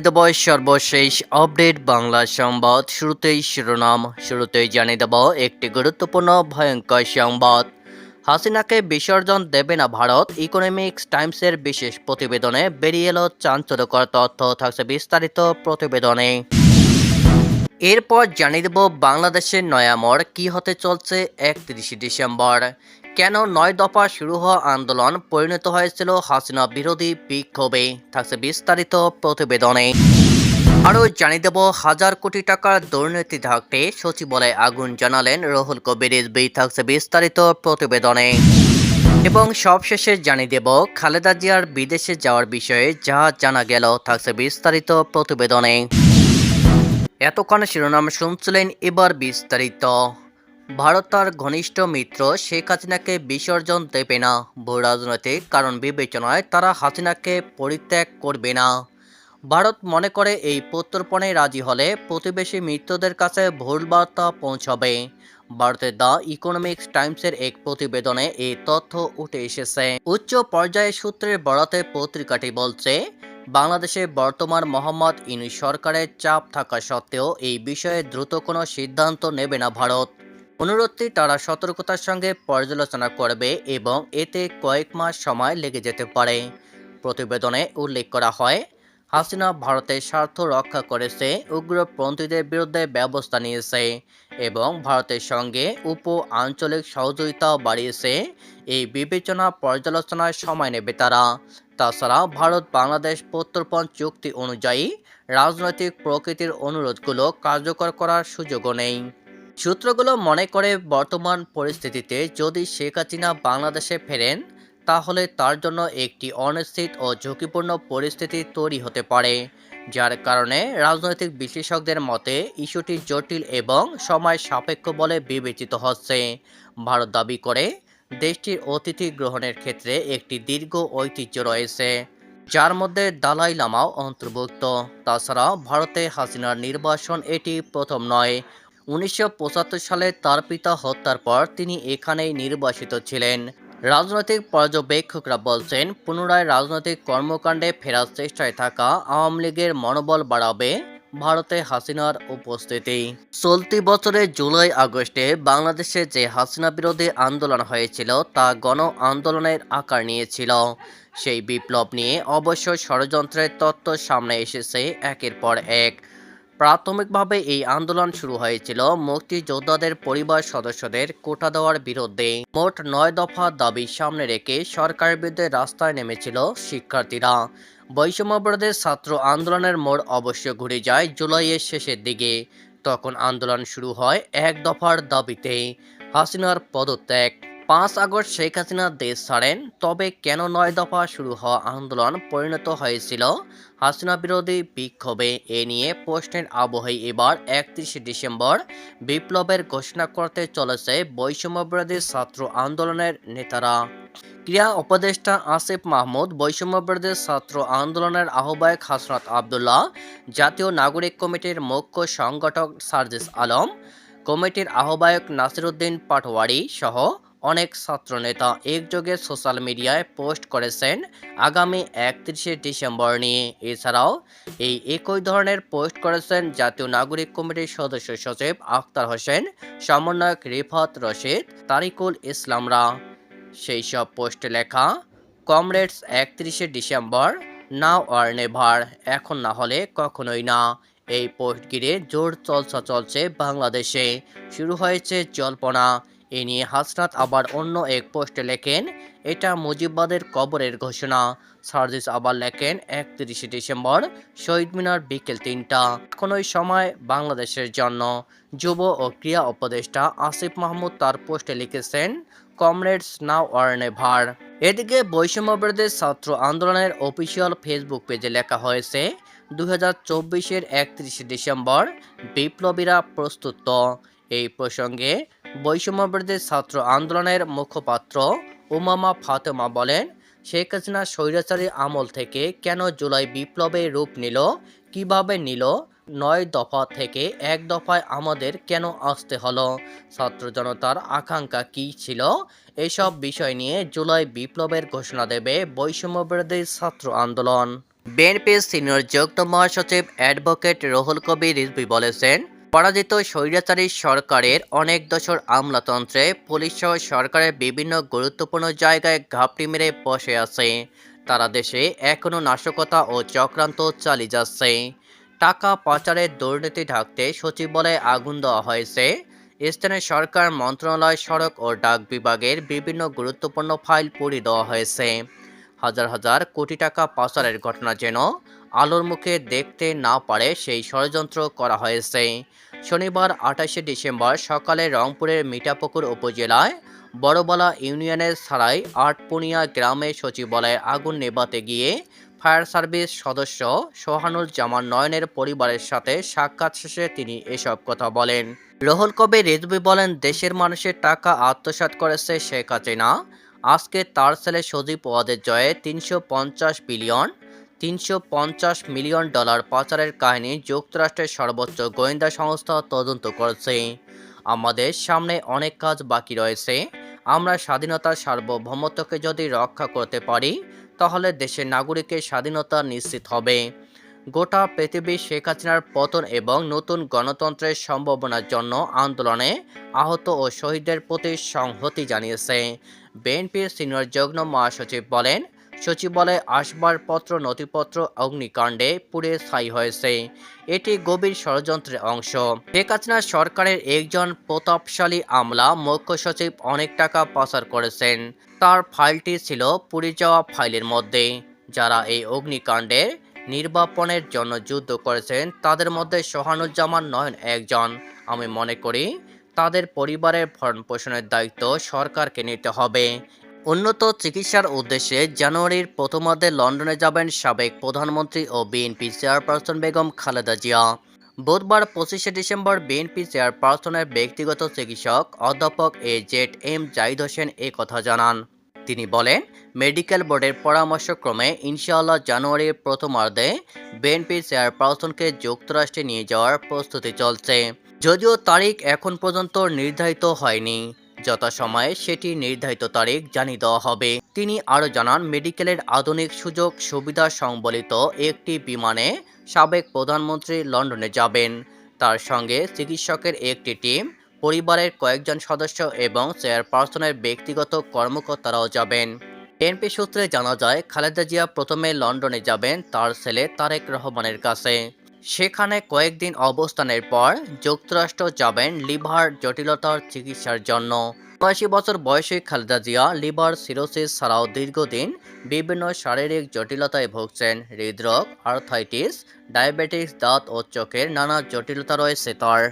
জানিয়ে দেব সর্বশেষ আপডেট বাংলা সংবাদ। শুরুতেই শিরোনাম, শুরুতেই জানিয়ে দেব একটি গুরুত্বপূর্ণ, ভয়ঙ্কর সংবাদ। হাসিনাকে বিসর্জন দেবে না ভারত ইকোনমিক্স টাইমসের বিশেষ প্রতিবেদনে বেরিয়ে এলো চাঞ্চল্যকর তথ্য, থাকছে বিস্তারিত প্রতিবেদনে। এরপর জানিয়ে দেব বাংলাদেশের নয়ামর কি হতে চলছে একত্রিশে ডিসেম্বর। কেন নয় দফা শুরু হওয়া আন্দোলন পরিণত হয়েছিল হাসিনা বিরোধী বিক্ষোভে? থাকছে বিস্তারিত প্রতিবেদনে। আরও জানিয়ে দেব, হাজার কোটি টাকার দুর্নীতি থাকতে সচিবালয়ে আগুন জানালেন রহুল কবির রিজভী থাকছে বিস্তারিত প্রতিবেদনে। এবং সবশেষে জানিয়ে দেব, খালেদা জিয়ার বিদেশে যাওয়ার বিষয়ে যা জানা গেল, থাকছে বিস্তারিত প্রতিবেদনে। এতক্ষণ শিরোনাম শুনছিলেন এবার বিস্তারিত। ভারত তার ঘনিষ্ঠ মিত্র শেখ হাসিনাকে বিসর্জন দেবে না। ভূ রাজনৈতিক কারণ বিবেচনায় তারা হাসিনাকে পরিত্যাগ করবে না। ভারত মনে করে এই প্রত্যর্পণে রাজি হলে প্রতিবেশী মিত্রদের কাছে ভুল বার্তা পৌঁছাবে। ভারতের দ্য ইকোনমিক্স টাইমসের এক প্রতিবেদনে এই তথ্য উঠে এসেছে। উচ্চ পর্যায়ের সূত্রের বরাতে পত্রিকাটি বলছে, বাংলাদেশে বর্তমান মোহাম্মদ ইউনুস সরকারের চাপ থাকা সত্ত্বেও এই বিষয়ে দ্রুত কোনো সিদ্ধান্ত নেবে না ভারত। অনুরোধটি তারা সতর্কতার সঙ্গে পর্যালোচনা করবে এবং এতে কয়েক মাস সময় লেগে যেতে পারে। প্রতিবেদনে উল্লেখ করা হয়, হাসিনা ভারতের স্বার্থ রক্ষা করেছে, উগ্রপন্থীদের বিরুদ্ধে ব্যবস্থা নিয়েছে এবং ভারতের সঙ্গে উপ আঞ্চলিক সহযোগিতাও বাড়িয়েছে। এই বিবেচনা পর্যালোচনায় সময় নেবে তারা। তাছাড়া ভারত বাংলাদেশ প্রত্যর্পণ চুক্তি অনুযায়ী রাজনৈতিক প্রকৃতির অনুরোধগুলো কার্যকর করার সুযোগও নেই। সূত্রগুলো মনে করে বর্তমান পরিস্থিতিতে যদি শেখ হাসিনা বাংলাদেশে ফেরেন, তাহলে তার জন্য একটি অনিশ্চিত ও ঝুঁকিপূর্ণ পরিস্থিতি তৈরি হতে পারে, যার কারণে রাজনৈতিক বিশেষজ্ঞদের মতে ইস্যুটি জটিল এবং সময় সাপেক্ষ বলে বিবেচিত হচ্ছে। ভারত দাবি করে, দেশটির অতিথি গ্রহণের ক্ষেত্রে একটি দীর্ঘ ঐতিহ্য রয়েছে, যার মধ্যে দালাই লামাও অন্তর্ভুক্ত। তাছাড়া ভারতে হাসিনার নির্বাসন এটি প্রথম নয় উনিশশো পঁচাত্তর সালে তার পিতা হত্যার পর তিনি এখানেই নির্বাসিত ছিলেন। রাজনৈতিক পর্যবেক্ষকরা বলছেন, পুনরায় রাজনৈতিক কর্মকাণ্ডে ফেরার চেষ্টায় থাকা আওয়ামী লীগের মনোবল বাড়াবে ভারতে হাসিনার উপস্থিতি। চলতি বছরের জুলাই আগস্টে বাংলাদেশে যে হাসিনা বিরোধী আন্দোলন হয়েছিল, তা গণ আন্দোলনের আকার নিয়েছিল। সেই বিপ্লব নিয়ে অবশ্য ষড়যন্ত্রের তত্ত্ব সামনে এসেছে একের পর এক। প্রাথমিকভাবে এই আন্দোলন শুরু হয়েছিল মুক্তিযোদ্ধাদের পরিবার সদস্যদের কোটা দেওয়ার বিরুদ্ধে। মোট নয় দফা দাবি সামনে রেখে সরকারের বিরুদ্ধে রাস্তায় নেমেছিল শিক্ষার্থীরা। বৈষম্যবিরোধী ছাত্র আন্দোলনের মোড় অবশ্য ঘুরে যায় জুলাইয়ের শেষের দিকে। তখন আন্দোলন শুরু হয় এক দফার দাবিতে। হাসিনার পদত্যাগ। পাঁচ আগস্ট শেখ হাসিনা দেশ ছাড়েন, তবে কেন নয় দফা শুরু হওয়া আন্দোলন পরিণত হয়েছিল? হাসিনা বিরোধী বিক্ষোভে এ নিয়ে প্রশ্নের আবহে এবার একত্রিশে ডিসেম্বর বিপ্লবের ঘোষণা করতে চলেছে বৈষম্যবিরোধী ছাত্র আন্দোলনের নেতারা। ক্রীড়া উপদেষ্টা আসিফ মাহমুদ, বৈষম্যবিরোধী ছাত্র আন্দোলনের আহ্বায়ক হাসনাত আবদুল্লাহ, জাতীয় নাগরিক কমিটির মুখ্য সংগঠক সার্জিস আলম, কমিটির আহ্বায়ক নাসিরুদ্দিন পাটোয়ারি সহ অনেক ছাত্রনেতা একযোগে সোশ্যাল মিডিয়ায় পোস্ট করেছেন আগামী একত্রিশে ডিসেম্বর নিয়ে। এছাড়াও এই একই ধরনের পোস্ট করেছেন জাতীয় নাগরিক কমিটির সদস্য সচিব আখতার হোসেন, সমন্বয়ক রিফাত রশিদ, তারিকুল ইসলামরা। সেই সব পোস্টে লেখা, কমরেডস, একত্রিশে ডিসেম্বর, নাও আর নেভার, এখন না হলে কখনোই না। এই পোস্ট ঘিরে জোর চলসা চলছে বাংলাদেশে। শুরু হয়েছে জল্পনা। এ নিয়ে হাসনাত আবার অন্য এক পোস্টে লেখেন, এটা মুজিববাদের কবরের ঘোষণা। সার্জিস আবার লেখেন, একত্রিশে ডিসেম্বর, শহীদ মিনার বিকেল তিনটা। এখনই সময় বাংলাদেশের জন্য। যুব ও ক্রীড়া উপদেষ্টা আসিফ মাহমুদ তার পোস্টে লিখেছেন, কমরেডস নাও আর নেভার। এদিকে বৈষম্যবিরোধী ছাত্র আন্দোলনের অফিসিয়াল ফেসবুক পেজে লেখা হয়েছে দু হাজার চব্বিশের একত্রিশে ডিসেম্বর বিপ্লবীরা প্রস্তুত। এই প্রসঙ্গে বৈষম্যবিরোধী ছাত্র আন্দোলনের মুখপাত্র উমামা ফাতেমা বলেন, শেখ হাসিনা স্বৈরাচারী আমল থেকে কেন জুলাই বিপ্লবে রূপ নিল, কীভাবে নিল, নয় দফা থেকে এক দফায় আমাদের কেন আসতে হলো, ছাত্র জনতার আকাঙ্ক্ষা কী ছিল, এসব বিষয় নিয়ে জুলাই বিপ্লবের ঘোষণা দেবে বৈষম্যবিরোধী ছাত্র আন্দোলন। বিএনপির সিনিয়র যুগ্ম মহাসচিব অ্যাডভোকেট রুহুল কবির রিজভী বলেছেন পরাজিত স্বৈরাচারী সরকারের অনেক দশর আমলাতন্ত্রে পুলিশ সহ সরকারের বিভিন্ন গুরুত্বপূর্ণ জায়গায় ঘাপটি মেরে বসে আছে। তারা দেশে এখনও নাশকতা ও চক্রান্ত চালিয়ে যাচ্ছে। টাকা পাচারের দুর্নীতি ঢাকতে সচিবালয়ে আগুন দেওয়া হয়েছে। স্থানীয় সরকার মন্ত্রণালয়, সড়ক ও ডাক বিভাগের বিভিন্ন গুরুত্বপূর্ণ ফাইল পুড়িয়ে দেওয়া হয়েছে। হাজার হাজার কোটি টাকা পাচারের ঘটনা যেন আলোর মুখে দেখতে না পারে সেই ষড়যন্ত্র করা হয়েছে। শনিবার, আঠাশে ডিসেম্বর সকালে রংপুরের মিঠাপুকুর উপজেলায় বড়বালা ইউনিয়নের সারাই আটপুনিয়া গ্রামে সচিবালয়ে আগুন নেভাতে গিয়ে ফায়ার সার্ভিস সদস্য সোহানুল জামান নয়নের পরিবারের সাথে সাক্ষাৎ শেষে তিনি এসব কথা বলেন। রহুল কবি রিজভি বলেন, দেশের মানুষের টাকা আত্মসাৎ করেছে শেখ হাসিনা। আজকে তার ছেলে সজীব ওয়াদের জয়ে তিনশো পঞ্চাশ বিলিয়ন তিনশো পঞ্চাশ মিলিয়ন ডলার পাচারের কাহিনী যুক্তরাষ্ট্রের সর্বোচ্চ গোয়েন্দা সংস্থা তদন্ত করছে। আমাদের সামনে অনেক কাজ বাকি রয়েছে। আমরা স্বাধীনতার সার্বভৌমত্বকে যদি রক্ষা করতে পারি, তাহলে দেশের নাগরিকের স্বাধীনতা নিশ্চিত হবে। গোটা পৃথিবী শেখ হাসিনার পতন এবং নতুন গণতন্ত্রের সম্ভাবনার জন্য আন্দোলনে আহত ও শহীদদের প্রতি সংহতি জানিয়েছে। বিএনপির সিনিয়র যুগ্ম মহাসচিব বলেন সচিবালয়ে আসবাবপত্র নথিপত্র, অগ্নিকাণ্ডে পুড়ে ছাই হয়েছে। এটি গভীর ষড়যন্ত্রের অংশ। শেখ হাসিনা সরকারের একজন প্রতাপশালী আমলা মুখ্য সচিব অনেক টাকা পাচার করেছেন। তার ফাইলটি ছিল পুড়ে যাওয়া ফাইলের মধ্যে। যারা এই অগ্নিকাণ্ডের নির্বাপনের জন্য যুদ্ধ করেছেন, তাদের মধ্যে সোহানুজ্জামান নয়ন একজন। আমি মনে করি, তাদের পরিবারের ভরণ পোষণের দায়িত্ব সরকারকে নিতে হবে। উন্নত চিকিৎসার উদ্দেশ্যে জানুয়ারির প্রথমার্ধে লন্ডনে যাবেন সাবেক প্রধানমন্ত্রী ও বিএনপি চেয়ারপারসন বেগম খালেদা জিয়া। বুধবার পঁচিশে ডিসেম্বর বিএনপি চেয়ারপারসনের ব্যক্তিগত চিকিৎসক অধ্যাপক A Z M Zahid Hossain এ কথা জানান। তিনি বলেন, মেডিকেল বোর্ডের পরামর্শক্রমে ইনশাআল্লাহ জানুয়ারির প্রথমার্ধে বিএনপি চেয়ারপারসনকে যুক্তরাষ্ট্রে নিয়ে যাওয়ার প্রস্তুতি চলছে। যদিও তারিখ এখন পর্যন্ত নির্ধারিত হয়নি। যথাসময়ে সেটি নির্ধারিত তারিখ জানিয়ে দেওয়া হবে। তিনি আরও জানান, মেডিকেলের আধুনিক সুযোগ সুবিধা সংবলিত একটি বিমানে সাবেক প্রধানমন্ত্রী লন্ডনে যাবেন। তার সঙ্গে চিকিৎসকের একটি টিম, পরিবারের কয়েকজন সদস্য এবং চেয়ারপারসনের ব্যক্তিগত কর্মকর্তারাও যাবেন। এনপি সূত্রে জানা যায়, খালেদা জিয়া প্রথমে লন্ডনে যাবেন, তার ছেলে তারেক রহমানের কাছে। সেখানে কয়েকদিন অবস্থানের পর যুক্তরাষ্ট্র যাবেন লিভার জটিলতার চিকিৎসার জন্য। উনআশি বছর বয়সে খালেদা জিয়া লিভার সিরোসিস ছাড়াও দীর্ঘদিন বিভিন্ন শারীরিক জটিলতায় ভুগছেন। হৃদরোগ আর্থাইটিস ডায়াবেটিস, দাঁত ও চোখের নানা জটিলতা রয়েছে তার।